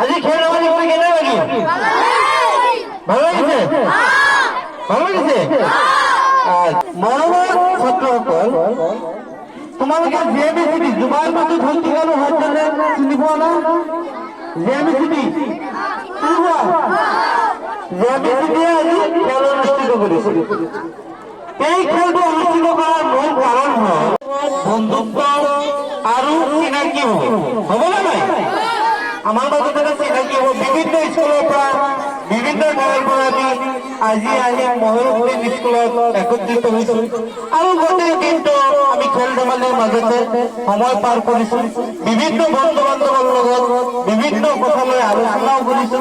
আজি খেল ধেমালি করে কেনে লাগিল ভালো লাগিছে? ভালো লাগিছে? মৰমৰ ছাত্ৰসকল, তোমালোকে জি এম চিটি জুবাইৰ মাজত ভৰ্তি কালো হৰজানে চিনি পোৱা না? জি এম জি এম চিটিয়ে আজি খেল অনুষ্ঠিত কৰিছে। এই খেলটো অনুষ্ঠিত কৰাৰ মূল কাৰণ হ'ল বন্ধুত্ব আৰু চিনাকি হ'ব। হ'বনে নাই? আমাৰ মাজত চিনাকি হ'ব? বিভিন্ন স্কুলৰ পৰা, বিভিন্ন ঠাইৰ পৰা আমি আজি আহি মহিলা স্কুলত একত্ৰিত হৈছো। আৰু গোটেই দিনটো আমি খেল ধেমালিৰ মাজতে সময় পাৰ কৰিছো। বিভিন্ন বন্ধু বান্ধৱৰ লগত বিভিন্ন কথালৈ আলোচনাও কৰিছো।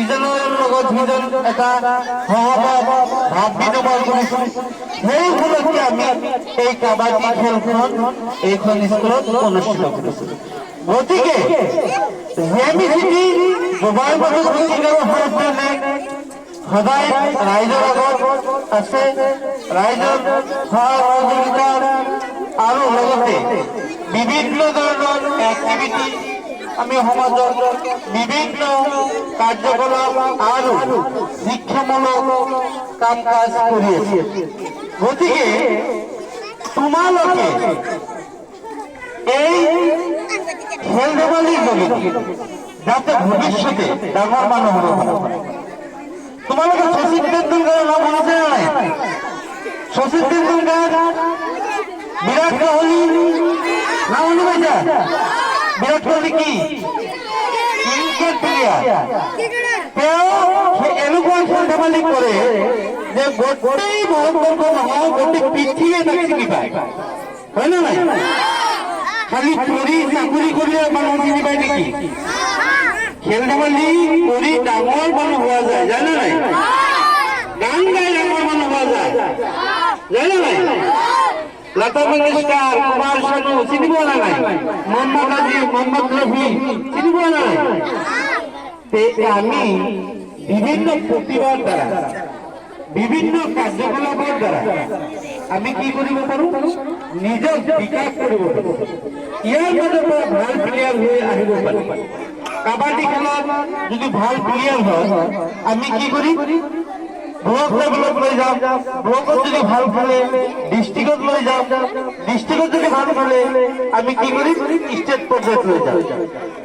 ইজনৰ লগত সিজন এটা সহভাৱ ভাৱ বিনিময় কৰিছো। সেই উপলক্ষে আমি এই কাবাডী খেলখন এইখন স্কুলত অনুষ্ঠিত কৰিছো। গতিকে জেমি চিটি দুবাৰ মাজত মিটিং সদায় ৰাইজৰ আগত আছে। ৰাইজৰ সহযোগিতা আৰু লগতে বিভিন্ন ধৰণৰ এক্টিভিটি আমি সমাজত বিভিন্ন কাৰ্যকলাপ আৰু শিক্ষামূলক কাম কাজ কৰি আছো গতিকে তোমালোকে এই ধেমালিৰ জৰিয়তে যাতে বিৰাট কোহলি, নাম শুনি পাইছা বিৰাট কোহলি কি? ক্ৰিকেট প্লেয়াৰ তেওঁ এনেকুৱা খেল ধেমালি কৰে যে গোটেই ভাৰতবৰ্ষ নহয় গোটেই পৃথিৱীয়ে তাক চিনি পায় হয় নে নাই? খালি পঢ়ি চাকৰি কৰিলে মানুহ চিনি পায় নেকি খেল ধেমালি কৰি ডাঙৰ মানুহ হোৱা যায় জানে নাই গান গাই ডাঙৰ মানুহ হোৱা যায় জানে নাই লতা মংগেশকাৰ কুমাৰ চানু চিনি পোৱা নাই মোহাম্মদ আজি মোহাম্মদ ৰফি চিনি পোৱা নাই আমি বিভিন্ন প্ৰতিভাৰ দ্বাৰা বিভিন্ন কাৰ্যকলাপৰ দ্বাৰা আমি কি কৰিব পাৰো নিজক বিকাশ কৰিব পাৰো ইয়াৰ মাজৰ ভালো প্লেয়াৰ হৈ আহিব পাৰোঁ। কাবাডী খেলত যদি ভালো প্লেয়াৰ হয়, আমি কি কৰিম? ব্লক লেভেলত লৈ যাম ব্লকত যদি ভালো লৈ ডিষ্ট্ৰিক্টত যদি ভালো আমি কি কৰিম ষ্টেট পৰ্যায়ত লৈ যাওঁ।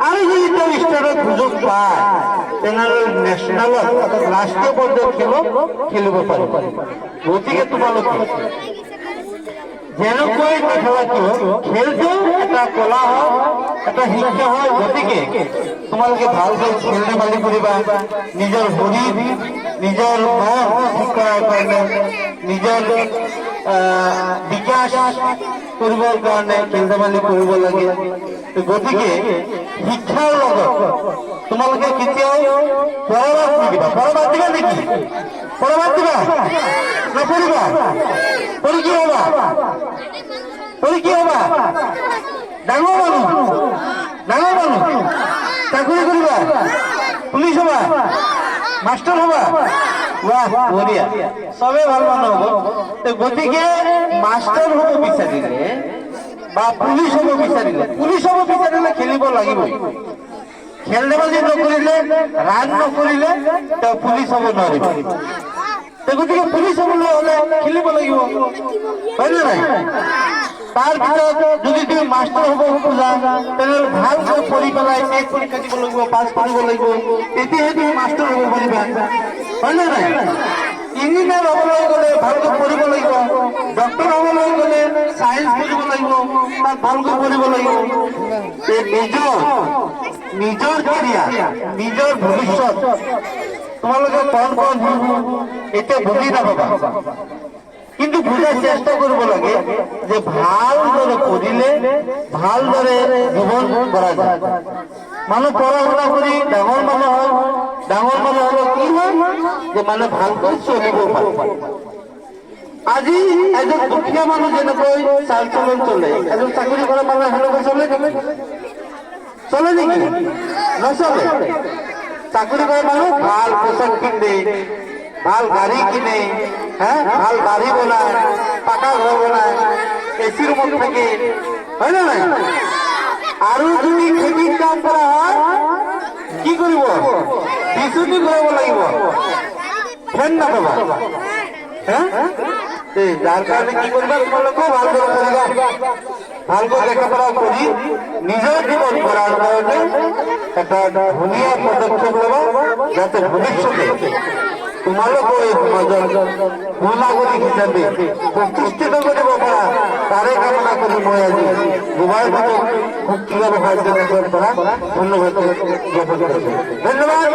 আৰু যদি তেওঁ ষ্টেটত সুযোগ পায় তেনেহ'লে নেশ্যনেলত ৰাষ্ট্ৰীয় পৰ্যায়ত খেলত খেলিব পাৰিব গতিকে তোমালোকে নেখেলা কিয় খেলটো এটা কলা হয় এটা শিক্ষা হয় গতিকে তোমালোকে ভালকৈ খেল ধেমালি কৰিবা নিজৰ শৰীৰ নিজৰ মন ঠিক কৰাৰ কাৰণে, নিজৰ বিকাশ কৰিবৰ কাৰণে খেল ধেমালি কৰিব লাগে। গতিকে শিক্ষাৰ লগত তোমালোকে কেতিয়াও পৰবাদ নিদিবা। পৰবাদ দিবা নেকি? পৰবাদ দিবা? নপৰিবা পৰি কি হবা? পৰি কি হবা? ডাঙৰ মানুহ ডাঙৰ মানুহ চাকৰি কৰিবা পুলিচ হবা? মাষ্টৰ হবা? বাহ ভালো মানুহ হ'ব। গতিকে মাষ্টৰ বিচাৰিলে বা পুলিচ হ'ব বিচাৰিলে পুলিচ হ'ব বিচাৰিলে খেলিব লাগিবই। খেল ধেমালি নকৰিলে ৰান নকৰিলে তেওঁ পুলিচ হ'ব নোৱাৰিব। গতিকে পুলিচ হ'বলৈ হ'লে খেলিব লাগিব হয় নে নাই? তাৰ পিছত যদি তুমি মাষ্টৰ হ'ব খোজা তেনেহ'লে ভালকৈ পঢ়ি পেলাই টেট পৰীক্ষা দিব লাগিব পাছ কৰিব লাগিব তেতিয়াহে তুমি মাষ্টৰ হ'ব পাৰিবা হয় নে নাই? ইঞ্জিনিয়াৰ হ'বলৈ গ'লে ভালকৈ পঢ়িব লাগিব ডক্টৰ হ'বলৈ গ'লে চায়েন্স পঢ়িব লাগিব তাত ভালকৈ পঢ়িব লাগিব নিজৰ নিজৰ কেৰিয়াৰ নিজৰ ভৱিষ্যত তোমালোকে কণ কণ এতিয়া বুজি নাপাবা কিন্তু বুঝার চেষ্টা করব লাগে যে ভালদৰে পঢ়িলে ভালদৰে জীৱন কৰা যায়। মানুহ পঢ়া শুনা কৰি ডাঙৰ মানুহ হয় ডাঙৰ মানুহ হ'লে কি হয়? যে মানে ভালকৈ চলিব আজি এজন দুখীয়া মানুহ যেনেকৈ চাল চলন চলে, এজন চাকৰি কৰা মানুহ চলে চলে চলে নেকি? নচলে? চাকৰি কৰা মানুহ ভালো পোচাক পিন্ধে ভালো গাড়ী কিনে হ্যাঁ ভালো বাড়ি বনায়, পাকা ঘর বনায় এসি রুমত থাকে, হয় না আৰু যদি খেতিৰ কাম কৰা হয়, কি কৰিব বিচুতি কৰিব লাগিব। ফেন নাপাবা হে এই যাৰ কাৰণে কি কৰিবা তোমালোকেও ভালকৈ কৰিবা ভালকৈ লেখাপঢ়া কৰি নিজৰ জীৱন গঢ়াৰ কাৰণে এটা ধুনীয়া পদক্ষেপ ল'বা যাতে ভৱিষ্যতে তোমালোকো এই সমাজৰ সুনাগৰিক হিচাপে প্ৰতিষ্ঠিত কৰিব পাৰা তাৰে কামনা কৰি মই আজি মোবাইল ফোনক মুক্তি ধন্যবাদ।